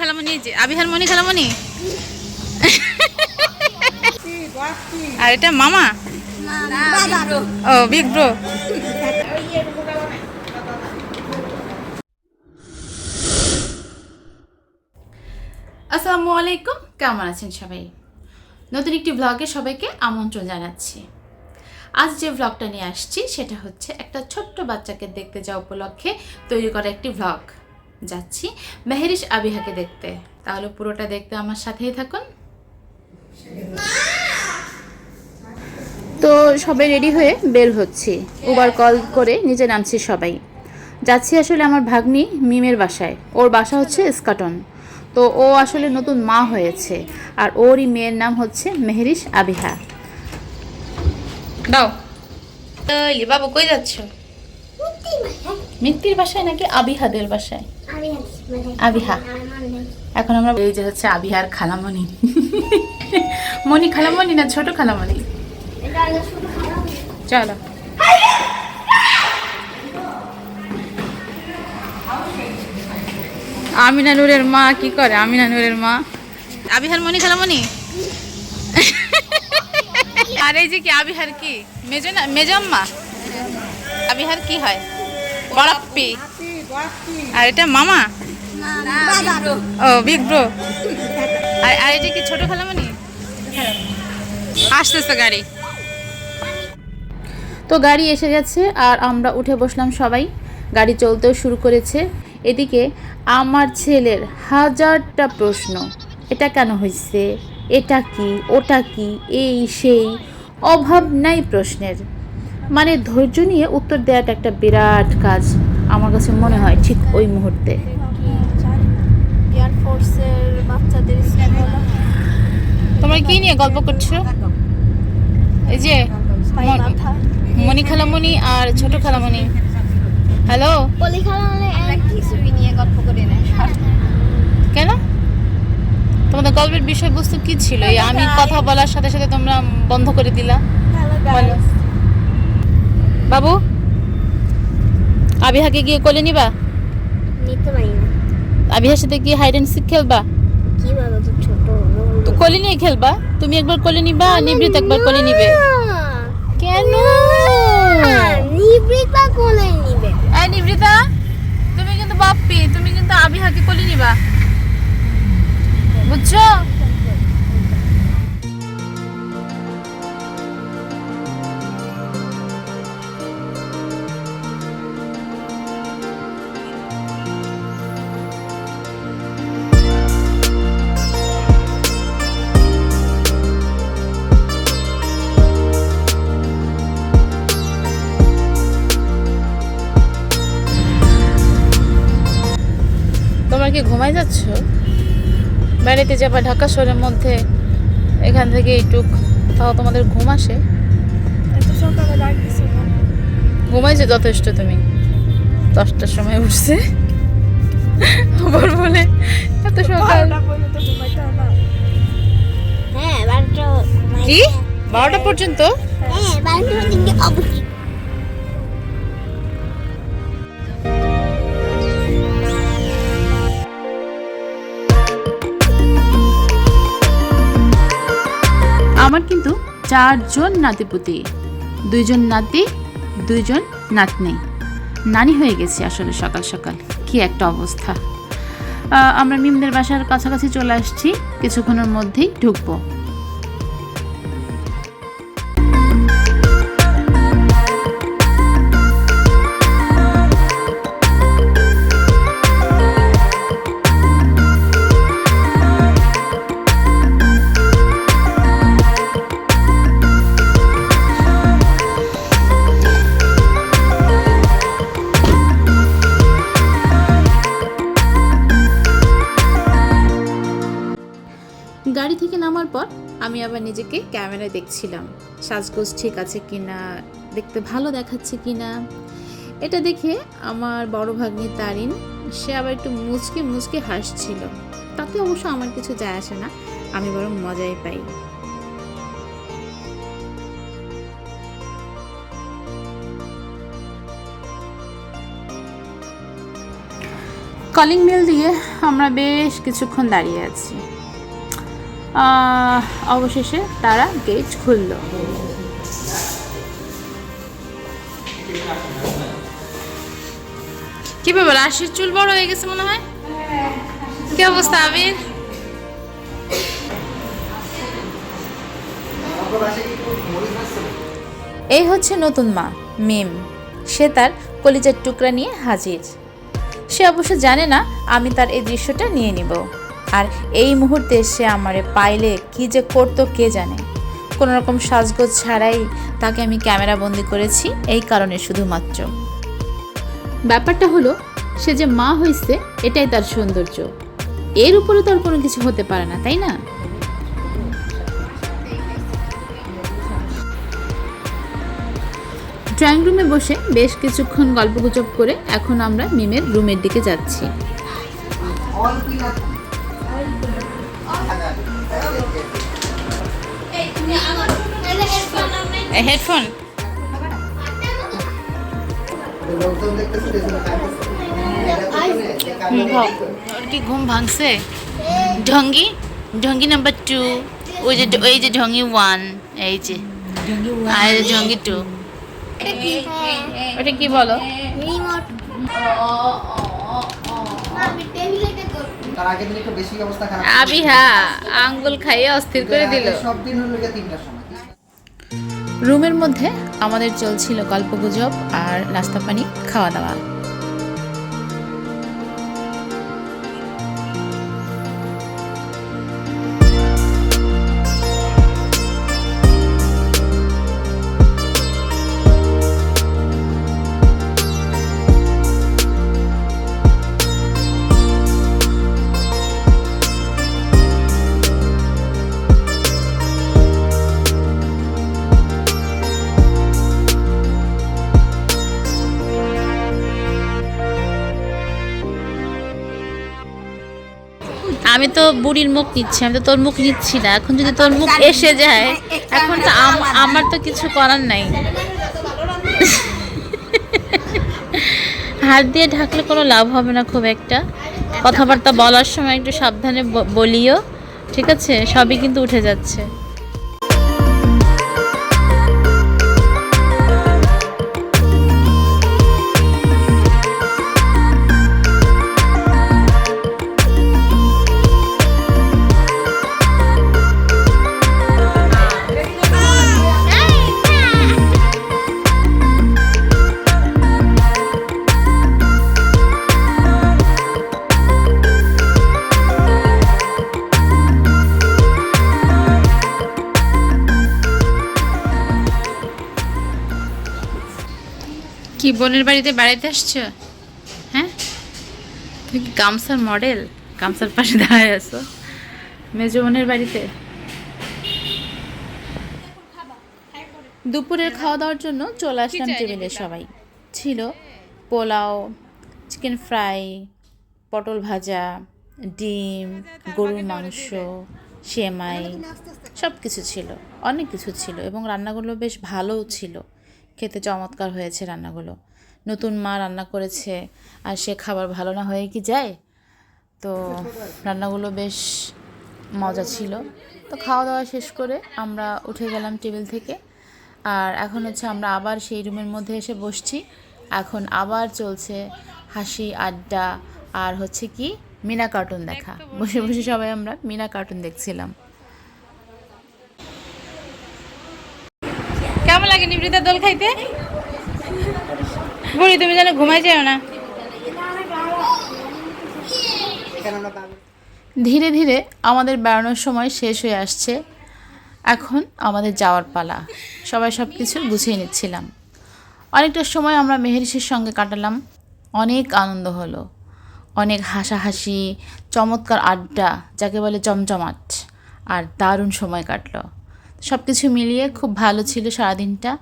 খালামণি এই যে আবিহার মনি খালামণি আর এটা মামা? ও বিগ ব্রো আসসালামু আলাইকুম, কেমন আছেন সবাই? নতুন একটি ব্লগে সবাইকে আমন্ত্রণ জানাচ্ছি। আজ যে ব্লগটা নিয়ে আসছি, সেটা হচ্ছে একটা ছোট্ট বাচ্চাকে দেখতে যাওয়া উপলক্ষে তৈরি করা একটি ব্লগ যাচ্ছি। মেহেরিশ আবিহাকে দেখতে। তাহলে পুরোটা দেখতে আমার সাথেই থাকুন। তো সবাই রেডি হয়ে বের হচ্ছি। উবার কল করে নিজে নামছি সবাই। যাচ্ছি আসলে আমার ভাগ্নি মিমের বাসায়। ওর বাসা হচ্ছে স্কাটন। তো ও আসলে নতুন মা হয়েছে। আর ওরই মেয়ের নাম হচ্ছে মেহরিশ আবিহা। দাও। বাবু কই যাচ্ছ? মিত্তির বাসায় নাকি আবিহাদের বাসায়? আবিহা। এখন আমরা এই যে হচ্ছে আবিহার খালামণি। মনি খালামণি না ছোট খালামণি? চলো। আমিনা নুরের মা কি করে? আমিনা নুরের মা। আবিহার মনি খালামণি? আর এই যে কি, আবিহার কি? মেজো না মেজম্মা? আবিহার কি হয়? বড়াপ্পি আর এটা মামা? ও বিগ ব্রো আর আর যে কি ছোট খালামণি? আসতেছে গাড়ি। তো গাড়ি এসে গেছে, আর আমরা উঠে বসলাম সবাই। গাড়ি চলতেও শুরু করেছে। এদিকে আমার ছেলের হাজারটা প্রশ্ন। এটা কেন হয়েছে এটা কি? ওটা কি? এই, সেই। অভাব নাই প্রশ্নের। মানে ধৈর্য নিয়ে উত্তর দেওয়াটা একটা বিরাট কাজ আমার কাছে মনে হয় ঠিক ওই মুহূর্তে। এয়ারফোর্সের বাচ্চাদের তোমরা কি নিয়ে গল্প করছ? এই যে ম- মণি খালামণি আর ছোট খালামণি। হ্যালো? পলি খেলা মানে এক কিছুই নিয়ে গল্প করে নেয় কেন? তোমাদের গল্পের বিষয়বস্তু কি ছিল? এই আমি কথা বলার সাথে সাথে তোমরা বন্ধ করে দিলা। বলো বাবু? আবিহাকে গিয়ে কোলে নিবা? নিতে পারি না। আবিহার সাথে গিয়ে হাইড অ্যান্ড সিক খেলবা? কি বলো তো ছোট তো কোলে নিয়ে খেলবা? তুমি একবার কোলে নিবা নিবৃত একবার কোলে নিবে। কেন? নিবৃতা কোলে নিবে। এই নিবৃতা তুমি কিন্তু বাপ্পি তুমি কিন্তু আবিহাকে কোলে নিবা। বুঝছ? কি ঘুমাই যাচ্ছ? বাড়িতে যাবা ঢাকা শহরের মধ্যে এখান থেকে একটু তাও তোমাদের ঘুম আসে? এত ঘুমাইছে যথেষ্ট তুমি। দশটার সময় উঠছে। আবার বলে এত সকাল। হ্যাঁ বারোটা কি? বারোটা পর্যন্ত? হ্যাঁ আমার কিন্তু চারজন নাতিপুতি। দুইজন নাতি, দুইজন নাতনি। নানি হয়ে গেছি আসলে সকাল সকাল। কি একটা অবস্থা। আমরা মিমদের বাসার কাছাকাছি চলে আসছি। কিছুক্ষণের মধ্যেই ঢুকবো। নিজেকে ক্যামেরায় দেখছিলাম। সাজগোজ ঠিক আছে কিনা, দেখতে ভালো দেখাচ্ছে কিনা, এটা দেখে আমার বড় ভাগ্নি তারিন, সে আবার একটু মুচকে মুচকে হাসছিল। তাতে অবশ্য আমার কিছু যায় আসে না, আমি বরং মজাই পাই। কলিং বেল দিয়ে আমরা বেশ কিছুক্ষণ দাঁড়িয়ে আছি। অবশেষে তারা গেট খুলল। কি ব্যাপার আশির চুল বড় হয়ে গেছে মনে হয়? কি অবস্থা, আবির? এই হচ্ছে নতুন মা, মিম। সে তার কলিজার টুকরা নিয়ে হাজির। সে অবশ্য জানে না, আমি তার এই দৃশ্যটা নিয়ে নিব। আর এই মুহূর্তে সে আমারে পাইলে কি যে করতো কে জানে। কোনো রকম সাজগোজ ছাড়াই তাকে আমি ক্যামেরা বন্দি করেছি, এই কারণে শুধুমাত্র। ব্যাপারটা হলো, সে যে মা হয়েছে এটাই তার সৌন্দর্য। এর উপরে তো আর কোনো কিছু হতে পারে না, তাই না? ড্রয়িং রুমে বসে বেশ কিছুক্ষণ গল্পগুজব করে এখন আমরা মিমের রুমের দিকে যাচ্ছি। হেডফোন কি ঘুম ভাঙছে? ঢঙ্গি? ঢঙ্গি নাম্বার টু ওই যে ওই যে ঢঙ্গি ওয়ান এই যে। আর এই ঢঙ্গি টু ওটা কি? বলো? রিমোট। তার আগের দিন একটু বেশি অবস্থা খারাপ আবি হ্যাঁ আঙ্গুল খাইয়ে অস্থির করে দিল। সব দিন হলো তিনটার সময় রুমের মধ্যে আমাদের চলছিল গল্পগুজব আর রাস্তা পানি খাওয়া দাওয়া। আমি তো বুড়ির মুখ নিচ্ছি আমি তো তোর মুখ নিচ্ছি না। এখন যদি তোর মুখ এসে যায় এখন তো আমার তো কিছু করার নাই। হাত দিয়ে ঢাকলে কোনো লাভ হবে না খুব একটা। কথাবার্তা বলার সময় একটু সাবধানে বলিও ঠিক আছে? সবই কিন্তু উঠে যাচ্ছে। কি বোনের বাড়িতে বেড়াইতে আসছো? হ্যাঁ? তুমি কি গামছার মডেল গামছার পাশে দাঁড়ায় আছো? মেজো বোনের বাড়িতে? দুপুরের খাওয়া দাওয়ার জন্য চলে আসলাম টেবিলে সবাই। ছিল পোলাও চিকেন ফ্রাই পটল ভাজা ডিম গরুর মাংস সেমাই সব কিছু ছিল। অনেক কিছু ছিল এবং রান্নাগুলো বেশ ভালোও ছিল। খেতে চমৎকার হয়েছে রান্নাগুলো। নতুন মা রান্না করেছে আর সে খাবার ভালো না হয়ে কি যায়? তো রান্নাগুলো বেশ মজা ছিল। তো খাওয়া দাওয়া শেষ করে আমরা উঠে গেলাম টেবিল থেকে। আর এখন হচ্ছে আমরা আবার সেই রুমের মধ্যে এসে বসছি। এখন আবার চলছে হাসি আড্ডা আর হচ্ছে কি মিনা কার্টুন দেখা। বসে বসে সবাই আমরা মিনা কার্টুন দেখছিলাম। কেমন লাগে নিবৃতা দোল খাইতে? বুড়ি, তুমি যেন ঘুমাই যাও না। ধীরে ধীরে আমাদের বেড়ানোর সময় শেষ হয়ে আসছে। এখন আমাদের যাওয়ার পালা। সবাই সব কিছু গুছিয়ে নিচ্ছিলাম। অনেকটা সময় আমরা মেহেরিসের সঙ্গে কাটালাম। অনেক আনন্দ হলো। অনেক হাসাহাসি, চমৎকার আড্ডা, যাকে বলে জমজমাট আর দারুণ সময় কাটলো। সব কিছু মিলিয়ে খুব ভালো ছিল সারাদিনটা।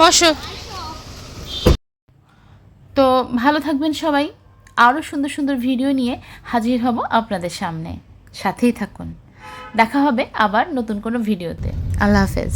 বসো। তো ভালো থাকবেন সবাই। আরও সুন্দর সুন্দর ভিডিও নিয়ে হাজির হব আপনাদের সামনে। সাথেই থাকুন। দেখা হবে আবার নতুন কোনো ভিডিওতে। আল্লাহ হাফেজ।